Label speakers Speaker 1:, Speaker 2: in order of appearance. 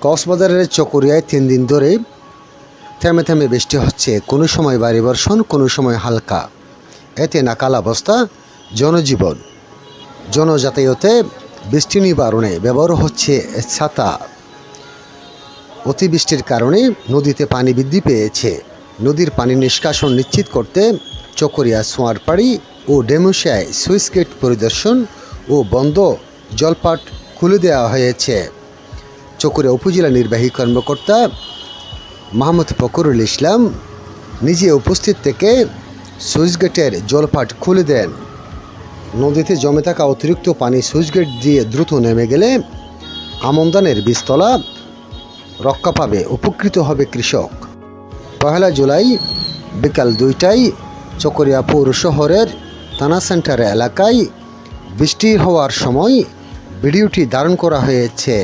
Speaker 1: কক্সবাজারের চকরিয়ায় তিন দিন ধরে থেমে থেমে বৃষ্টি হচ্ছে। কোনো সময় ভারী বর্ষণ, কোনো সময় হালকা। এতে নাকাল অবস্থা জনজীবন। জনযাতায়াতে বৃষ্টি নিবারণে ব্যবহার হচ্ছে ছাতা। অতিবৃষ্টির কারণে নদীতে পানি বৃদ্ধি পেয়েছে। নদীর পানি নিষ্কাশন নিশ্চিত করতে চকরিয়া, সোয়ারপাড়ি ও ডেমুশিয়ায় সুইচ গেট পরিদর্শন ও বন্ধ জলপাট খুলে দেওয়া হয়েছে। চকরিয়া উপজেলা নির্বাহী কর্মকর্তা মাহমুদ ফকরুল ইসলাম নিজে উপস্থিত থেকে সুইচ গেটের জলপাট খুলে দেন। নদীতে জমে থাকা অতিরিক্ত পানি সুইচ গেট দিয়ে দ্রুত নেমে গেলে আমন্দানের বীজতলা রক্ষা পাবে উপকৃত হবে কৃষক। পহেলা জুলাই বিকাল দুইটায় চকরিয়াপুর শহরের থানা সেন্টার এলাকায় বৃষ্টি হওয়ার সময় ভিডিওটি ধারণ করা হয়েছে।